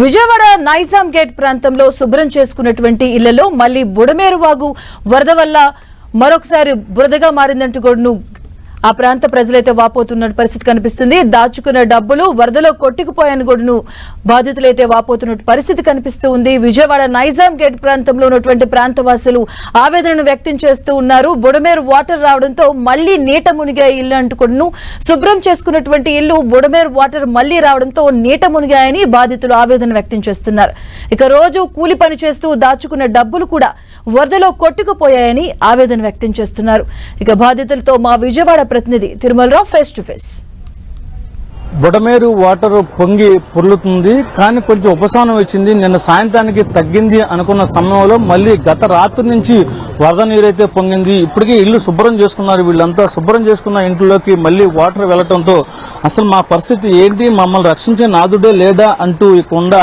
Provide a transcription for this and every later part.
Vijayawada Nizam gate ప్రాంతంలో శుభ్రం చేసుకున్నటువంటి ఇళ్ళలో మళ్ళీ బుడమేరు వాగు వరద వల్ల మరొకసారి బురదగా మారిందంటూ కూడా ఆ ప్రాంత ప్రజలైతే వాపోతున్న పరిస్థితి కనిపిస్తుంది. దాచుకున్న డబ్బులు వరదలో కొట్టుకుపోయాను గొడును బాధితులైతే వాపోతున్న పరిస్థితి కనిపిస్తూ ఉంది. విజయవాడ నైజాం గేట్ ప్రాంతంలో ఉన్నటువంటి ప్రాంతవాసులు ఆవేదనను వ్యక్తం చేస్తూ ఉన్నారు. బుడమేరు వాటర్ రావడంతో మళ్ళీ నీట మునిగా ఇల్లు అంటూ శుభ్రం చేసుకున్నటువంటి ఇల్లు బుడమేరు వాటర్ మళ్ళీ రావడంతో నీట మునిగాయని బాధితులు ఆవేదన వ్యక్తం చేస్తున్నారు. ఇక రోజు కూలి పని చేస్తూ దాచుకున్న డబ్బులు కూడా వరదలో కొట్టుకుపోయాయని ఆవేదన వ్యక్తం చేస్తున్నారు. ఇక బాధితులతో మా విజయవాడ ప్రతినిధి Tirumalarao face to face Budameru water పొంగి పొర్లుతుంది కానీ కొంచెం ఉపశమనం వచ్చింది నిన్న సాయంత్రానికి తగ్గింది అనుకున్న సమయంలో మళ్ళీ గత రాత్రి నుంచి వరద నీరైతే పొంగింది. ఇప్పటికే ఇల్లు శుభ్రం చేసుకున్నారు వీళ్ళంతా. శుభ్రం చేసుకున్న ఇంట్లోకి మళ్ళీ వాటర్ వెళ్ళడంతో అసలు మా పరిస్థితి ఏంటి? మమ్మల్ని రక్షించే నాదుడే లేదా అంటూ ఇక్కడ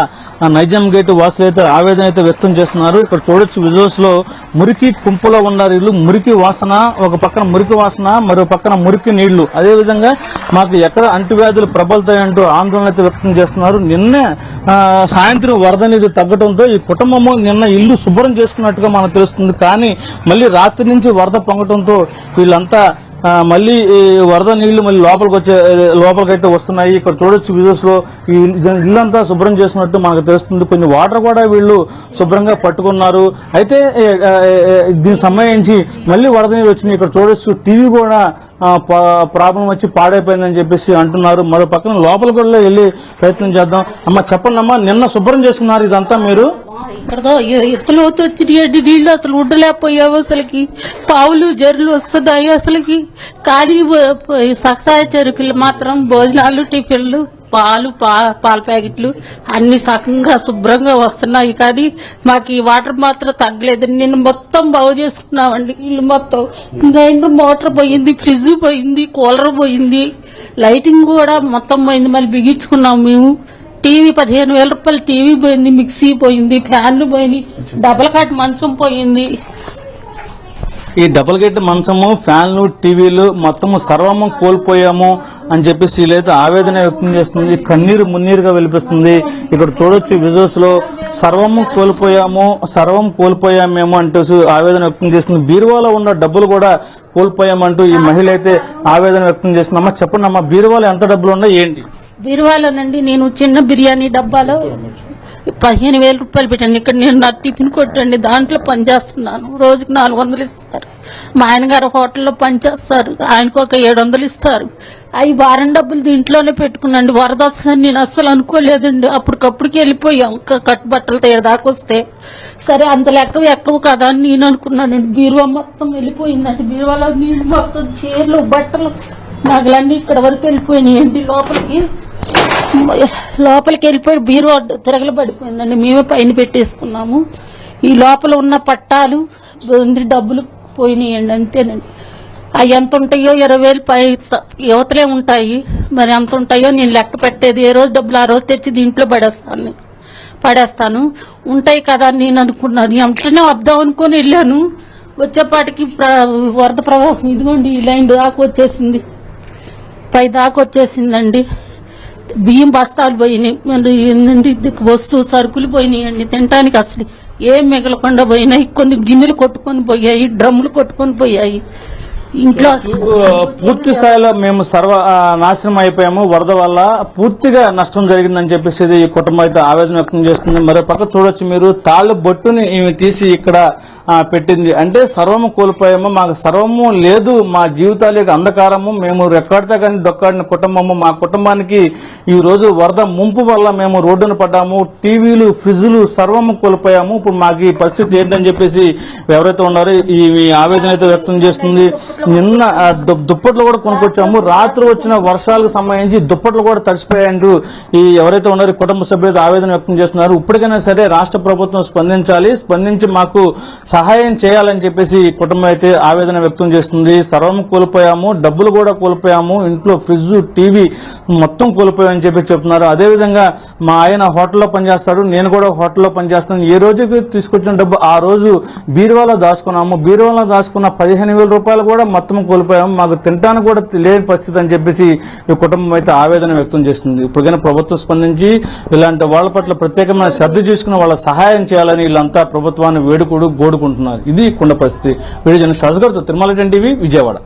నైజాం గేట్ వాసులు అయితే ఆవేదన అయితే వ్యక్తం చేస్తున్నారు. ఇక్కడ చూడొచ్చు విజువల్స్లో మురికి కుంపులో ఉన్నారు ఇల్లు మురికి వాసన ఒక పక్కన మురికి వాసన మరో పక్కన మురికి నీళ్ళు. అదే విధంగా మాకు ఎక్కడ అంటువ్యాధులు ప్రబలుతాయంటూ ఆందోళన అయితే వ్యక్తం చేస్తున్నారు. నిన్నే సాయంత్రం వరద నీరు తగ్గడంతో ఈ కుటుంబము నిన్న ఇల్లు శుభ్రం చేసుకున్నట్టుగా మనకు తెలుస్తుంది. కానీ మళ్ళీ రాత్రి నుంచి వరద పొంగటంతో వీళ్ళంతా మళ్ళీ వరద నీళ్ళు మళ్ళీ లోపలికి వచ్చే లోపలికైతే వస్తున్నాయి. ఇక్కడ చూడొచ్చు విజువల్స్లో ఈ ఇల్లు- ఇల్లంతా శుభ్రం చేసినట్టు మనకు తెలుస్తుంది. కొన్ని వాటర్ కూడా వీళ్ళు శుభ్రంగా పట్టుకున్నారు. అయితే దీనికి సంబంధించి మళ్ళీ వరద నీళ్ళు వచ్చినాయి. ఇక్కడ చూడొచ్చు టీవీ కూడా ప్రాబ్లం వచ్చి పాడైపోయిందని చెప్పేసి అంటున్నారు. మరో పక్కన లోపలికి కూడా వెళ్ళి ప్రయత్నం చేద్దాం. అమ్మ చెప్పండి అమ్మా నిన్న శుభ్రం చేసుకున్నారు ఇదంతా మీరు? ఇక్కడదో ఎత్తులోతు వచ్చినాయండి నీళ్ళు అసలు ఉండలేకపోయావు అసలుకి. పావులు జర్లు వస్తున్నాయి అసలుకి. కానీ సక్సాయ చెరుకులు మాత్రం భోజనాలు టిఫిన్లు పాలు పా పాల ప్యాకెట్లు అన్ని సకంగా శుభ్రంగా వస్తున్నాయి. కానీ మాకు ఈ వాటర్ మాత్రం తగ్గలేదు. నేను మొత్తం బాగు చేసుకున్నామండి ఇల్లు మొత్తం. ఇంకా మోటార్ పోయింది ఫ్రిడ్జ్ పోయింది కూలర్ పోయింది. లైటింగ్ కూడా మొత్తం పోయింది. మళ్ళీ బిగించుకున్నాం మేము. టీవీ పదిహేను వేల రూపాయలు టీవీ పోయింది మిక్సీ పోయింది ఫ్యాన్లు పోయింది డబల్ కాట్ మంచం పోయింది. ఈ డబుల్ గేట్ మంచము ఫ్యాన్లు టీవీలు మొత్తము సర్వము కోల్పోయాము అని చెప్పేసి వీళ్ళైతే ఆవేదన వ్యక్తం చేస్తుంది. కన్నీరు మున్నీరుగా వెలిపిస్తుంది ఇక్కడ చూడొచ్చు విజువల్స్లో సర్వము కోల్పోయాము సర్వం కోల్పోయామేమో అంటూ ఆవేదన వ్యక్తం చేస్తుంది. బీరువాలో ఉన్న డబ్బులు కూడా కోల్పోయామంటూ ఈ మహిళ అయితే ఆవేదన వ్యక్తం చేస్తుంది. అమ్మా చెప్పండి అమ్మా బీరువాలో ఎంత డబ్బులు ఉన్నా ఏంటి? బీరువాలోనండి నేను చిన్న బిర్యానీ డబ్బాలో పదిహేను వేల రూపాయలు పెట్టండి. ఇక్కడ నేను నా టిఫిన్ కొట్టండి. దాంట్లో పనిచేస్తున్నాను రోజుకి నాలుగు వందలు ఇస్తారు. మా ఆయన గారు హోటల్లో పనిచేస్తారు ఆయనకు ఒక ఏడు వందలు ఇస్తారు. అవి వారం డబ్బులు దీంట్లోనే పెట్టుకున్నాండి. వరద వస్తుందని నేను అస్సలు అనుకోలేదండి. అప్పటికప్పుడుకి వెళ్ళిపోయాం. క- కట్టుబట్టలు తేడాకు వస్తే సరే అంత లెక్క ఎక్కవు కదా అని నేను అనుకున్నానండి. బీరువా మొత్తం వెళ్ళిపోయిందండి. బీరువాలో నీళ్ళు మొత్తం చీరలు బట్టలు నగలన్నీ ఇక్కడ వరకు వెళ్ళిపోయినాయండి లోపలికి. లోపలికి వెళ్ళిపోయి బీరో తిరగలు పడిపోయిందండి. మేమే పైన పెట్టేసుకున్నాము. ఈ లోపల ఉన్న పట్టాలు డబ్బులు పోయినాయండి అంతేనండి. అవి ఎంత ఉంటాయో ఇరవై వేలు పై యువతలే ఉంటాయి. మరి ఎంత ఉంటాయో నేను లెక్క పెట్టేది ఏ రోజు డబ్బులు ఆ రోజు తెచ్చి దీంట్లో పడేస్తాను. పడేస్తాను. ఉంటాయి కదా నేను అనుకున్నాను. వెంటనే వద్దాం అనుకుని వెళ్ళాను. వచ్చేపాటికి ప్ర- వరద ప్రవాహం ఇదిగోండి ఈ లైన్ దాకా వచ్చేసింది. పై దాకా వచ్చేసిందండి. బియ్యం బస్తాలు పోయినాయి ఏంటంటే వస్తువు సరుకులు పోయినాయండి తినటానికి అసలు ఏం మిగలకుండా పోయినాయి. కొన్ని గిన్నెలు కొట్టుకొని పోయాయి డ్రమ్ములు కొట్టుకొని పోయాయి. ఇంట్లో పూర్తి స్థాయిలో మేము సర్వ నాశనం అయిపోయాము. వరద వల్ల పూర్తిగా నష్టం జరిగిందని చెప్పేసి ఇది ఈ కుటుంబం అయితే ఆవేదన వ్యక్తం చేస్తుంది. మరో పక్క చూడొచ్చు మీరు తాళ్ళు బొట్టుని ఈమె తీసి ఇక్కడ పెట్టింది. అంటే సర్వము కోల్పోయాము. మాకు సర్వము లేదు. మా జీవితాలకు అంధకారము. మేము రెక్కాడితే కానీ దొక్కాడిన కుటుంబము. మా కుటుంబానికి ఈ రోజు వరద ముంపు వల్ల మేము రోడ్డున పడ్డాము. టీవీలు ఫ్రిడ్జ్లు సర్వము కోల్పోయాము. ఇప్పుడు మాకు ఈ పరిస్థితి ఏంటని చెప్పేసి ఎవరైతే ఉన్నారో ఈ ఆవేదన అయితే వ్యక్తం చేస్తుంది. నిన్న దుప్పట్లు కూడా కొనుక్కొచ్చాము. రాత్రి వచ్చిన వర్షాలకు సంబంధించి దుప్పట్లు కూడా తడిసిపోయాయంటూ ఈ ఎవరైతే ఉన్నారో కుటుంబ సభ్యులు ఆవేదన వ్యక్తం చేస్తున్నారు. ఇప్పటికైనా సరే రాష్ట్ర ప్రభుత్వం స్పందించాలి. స్పందించి మాకు సహాయం చేయాలని చెప్పేసి కుటుంబం అయితే ఆవేదన వ్యక్తం చేస్తుంది. సర్వం కోల్పోయాము. డబ్బులు కూడా కోల్పోయాము. ఇంట్లో ఫ్రిడ్జ్ టీవీ మొత్తం కోల్పోయామని చెప్పి చెప్తున్నారు. అదేవిధంగా మా ఆయన హోటల్లో పనిచేస్తాడు. నేను కూడా హోటల్లో పనిచేస్తాను ఏ రోజుకి తీసుకొచ్చిన డబ్బు ఆ రోజు బీరువాలో దాచుకున్నాము. బీరువాలో దాచుకున్న పదిహేను వేల రూపాయలు కూడా మొత్తం కోల్పోయాం మాకు తినడానికి కూడా లేని పరిస్థితి అని చెప్పేసి ఈ కుటుంబం అయితే ఆవేదన వ్యక్తం చేస్తుంది. ఇప్పటికైనా ప్రభుత్వం స్పందించి ఇలాంటి వాళ్ళ పట్ల ప్రత్యేకమైన శ్రద్ధ చేసుకుని వాళ్ళ సహాయం చేయాలని వీళ్ళంతా ప్రభుత్వాన్ని వేడుకుడు గోడుకుంటున్నారు. ఇది కుండ పరిస్థితి. వీడియో జన శాస్త్రి గారితో తిరుమల టీవీ విజయవాడ.